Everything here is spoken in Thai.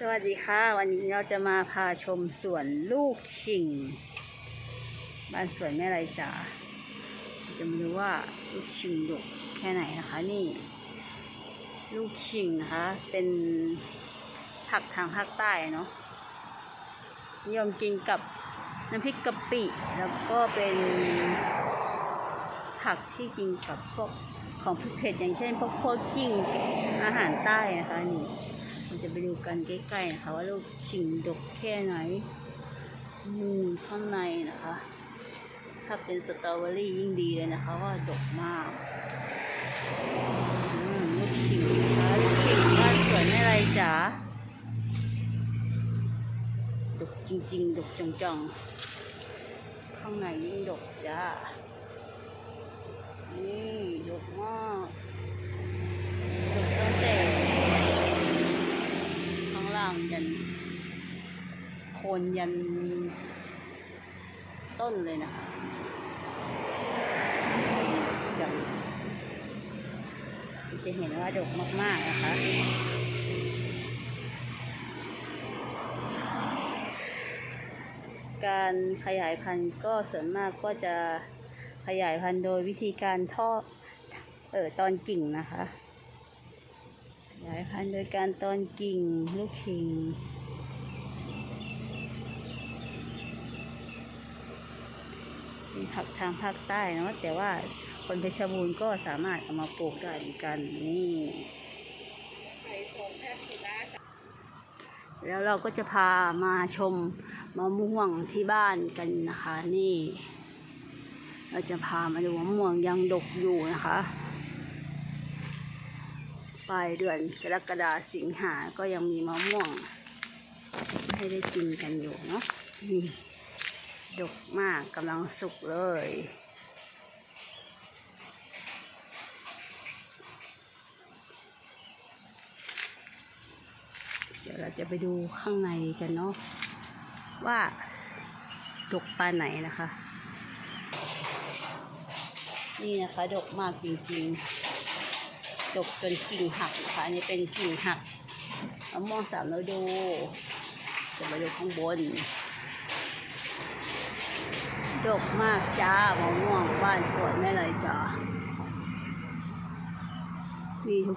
สวัสดีค่ะ วันนี้เราจะมาพาชมสวนลูกชิง บ้านสวนแม่ไรจ๋าจะมาดูว่าลูกชิงดกแค่ไหนนะคะนี่ ลูกชิงนะคะ เป็นผักทางภาคใต้เนาะนิยมกินกับน้ำพริกกะปิ แล้วก็เป็นผักที่กินกับพวกของเผ็ดอย่างเช่นพวกพวกกิ้งอาหารใต้นะคะนี่ เราจะไปดูกันใกล้ๆนะคะว่าลูกชิงดกแค่ไหนอืมข้างในนะคะ ถ้าเป็นสตรอเบอรี่ยิ่งดีเลยนะคะว่าดกมากลูกชิงนะคะลูกชิงบ้าสวยไม่ไรจ๋าดกจริงๆ ดกจังๆ ข้างในยิ่งดกจ้า นี่ดกมากดกตั้งแต่ข้างล่างยันโค นยันต้นเลยนะคะจะจะเห็นว่าดกมาก ๆ นะคะการขยายพันธุ์ก็ส่วนมากก็จะขยายพันธุ์โดยวิธีการทอเออตอนกิ่งนะคะ ขยายพันธุ์โดยการตอนกิ่งลูกชิง เป็น ผักทางภาคใต้นะแต่ว่าคนเพชรบูรณ์ก็สามารถเอามาปลูกได้เหมือนกันนี่แล้วเราก็จะพามาชมมะม่วงที่บ้านกันนะคะ นี่ เราจะพามาดูมะม่วงยังดกอยู่นะคะปลายเดือนกรกฎาสิงหาก็ยังมีมะม่วงให้ได้กินกันอยู่เนาะนี่ ดกมากกำลังสุกเลย เดี๋ยวเราจะไปดูข้างในกันเนาะว่าดกปาไหนนะคะ นี่นะคะดกมากจริงๆ ดกจนกิ่งหักนะคะนนี้เป็นกิ่งหักมะม่วงสามฤดูจะมาดูข้างบน ดกมากจ้ามะม่วงบ้านสวนไม่เลยจ้ามีทุก